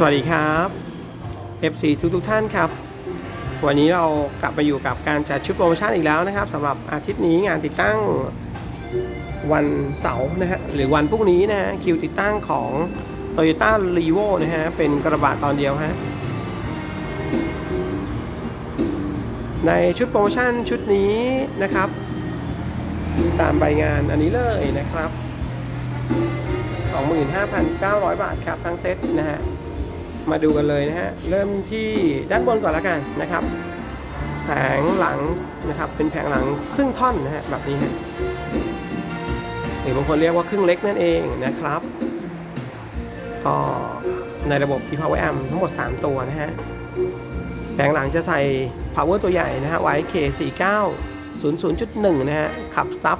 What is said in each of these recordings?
สวัสดีครับ FC ทุกทุกๆท่านครับ วันนี้เรากลับมาอยู่กับการจัดชุดโปรโมชั่นอีกแล้วนะครับสำหรับอาทิตย์นี้งานติดตั้งวันเสาร์นะฮะหรือวันพรุ่งนี้นะฮะคิวติดตั้งของ Toyota r e v o นะฮะเป็นกระบะตอนเดียวฮะในชุดโปรโมชั่นชุดนี้นะครับ ตามใบงานอันนี้เลยนะครับ 25,900 บาทครับทั้งเซ็ตนะฮะ มาดูกันเลยนะฮะ เริ่มที่ด้านบนก่อนล้วกันนะครับ แผงหลังนะครับ เป็นแผงหลังครึ่งท่อนนะฮะแบบนี้ฮะหรือบางคนเรียกว่าครึ่งเล็กนั่นเองนะครับก็ในระบบ e-power amp ทั้งหมด 3 ตัวนะฮะแผงหลังจะใส่ power ตัวใหญ่นะฮะ YK 49 00.1 นะฮะ ขับซับ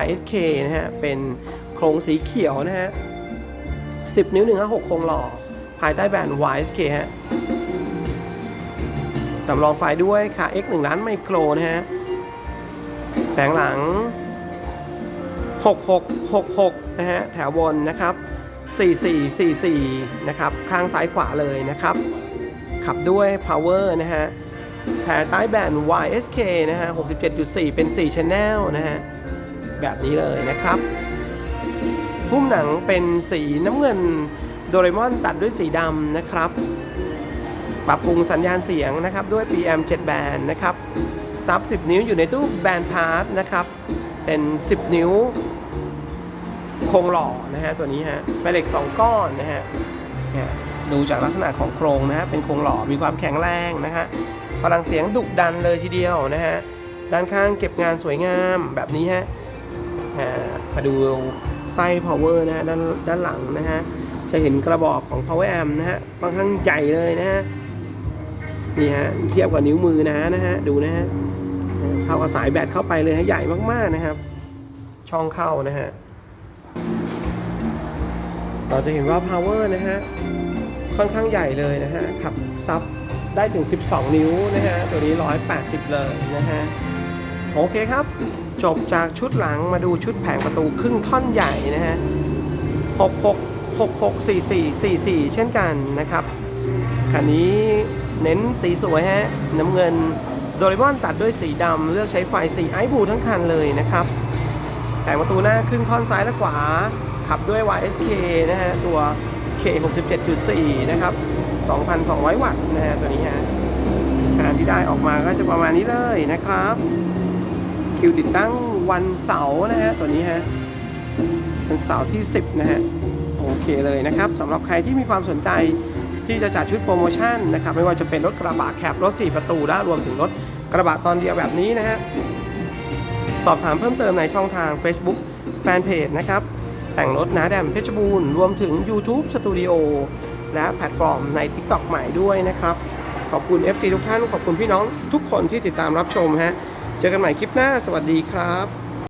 YSK นะฮะ เป็นโครงสีเขียวนะฮะ 10 นิ้ว 156 โครงหล่อ ภายใต้แบรนด์ YSK ฮะจำลองไฟด้วยค่ะ X 1ล้านไมโครนะฮะแผงหลัง 6666 นะฮะ แถวบนนะครับ 4444 นะครับ ข้างซ้ายขวาเลยนะครับ ขับด้วย Power นะฮะแผงใต้แบรนด์ YSK นะฮะ 67.4 เป็น 4 Channel นะฮะ แบบนี้เลยนะครับ หุ้มหนังเป็นสีน้ำเงิน โดเรมอนตัดด้วยสีดำนะครับ ปรับปรุงสัญญาณเสียงนะครับด้วย PM 7 แบนนะครับ ซับ 10 นิ้วอยู่ในตู้แบนพาร์ทนะครับ เป็น 10 นิ้ว โครงหล่อนะฮะตัวนี้ฮะเป็นเหล็ก 2 ก้อนนะฮะดูจากลักษณะของโครงนะฮะเป็นโครงหล่อมีความแข็งแรงนะฮะพลังเสียงดุดันเลยทีเดียวนะฮะด้านข้างเก็บงานสวยงามแบบนี้ฮะมาดูไส้ power นะฮะด้านด้านหลังนะฮะ จะเห็นกระบอกของ power amp นะฮะค่อนข้างใหญ่เลยนะฮะนี่ฮะเทียบกับนิ้วมือนะนะฮะดูนะฮะเข้ากับสายแบตเข้าไปเลยฮะใหญ่มากๆนะครับ ช่องเข้านะฮะเราจะเห็นว่า power นะฮะค่อนข้างใหญ่เลยนะฮะขับซับได้ถึง 12 นิ้วนะฮะตัวนี้ 180 เลยนะฮะโอเคครับ จบจากชุดหลังมาดูชุดแผงประตูครึ่งท่อนใหญ่นะฮะ66 66 44 44 เช่นกันนะครับคันนี้เน้นสีสวยฮะน้ำเงินโดเรมอนตัดด้วยสีดำเลือกใช้ไฟสีไอบูทั้งคันเลยนะครับ แต่ประตูหน้าครึ่งท่อนซ้ายและขวา ขับด้วย YSK นะฮะ ตัว K 67.4 นะครับ 2,200 วัตต์นะฮะ ตัวนี้ฮะงานที่ได้ออกมาก็จะประมาณนี้เลยนะครับ คิวติดตั้งวันเสาร์นะฮะ ตัวนี้ฮะเป็นเสาร์ที่ 10 นะฮะ อเคเลยนะครับสำหรับใครที่มีความสนใจที่จะจัดชุดโปรโมชั่นนะครับไม่ว่าจะเป็นรถกระบะแคบรถ 4 ประตูและรวมถึงรถกระบะตอนเดียวแบบนี้นะฮะสอบถามเพิ่มเติมในช่องทาง Facebook Fanpage นะครับแต่งรถนาแดมเพชรบูรณ์รวมถึง YouTube Studio และแพลตฟอร์มใน TikTok ใหม่ด้วยนะครับ ขอบคุณ FC ทุกท่าน ขอบคุณพี่น้องทุกคนที่ติดตามรับชมฮะเจอกันใหม่คลิปหน้า สวัสดีครับ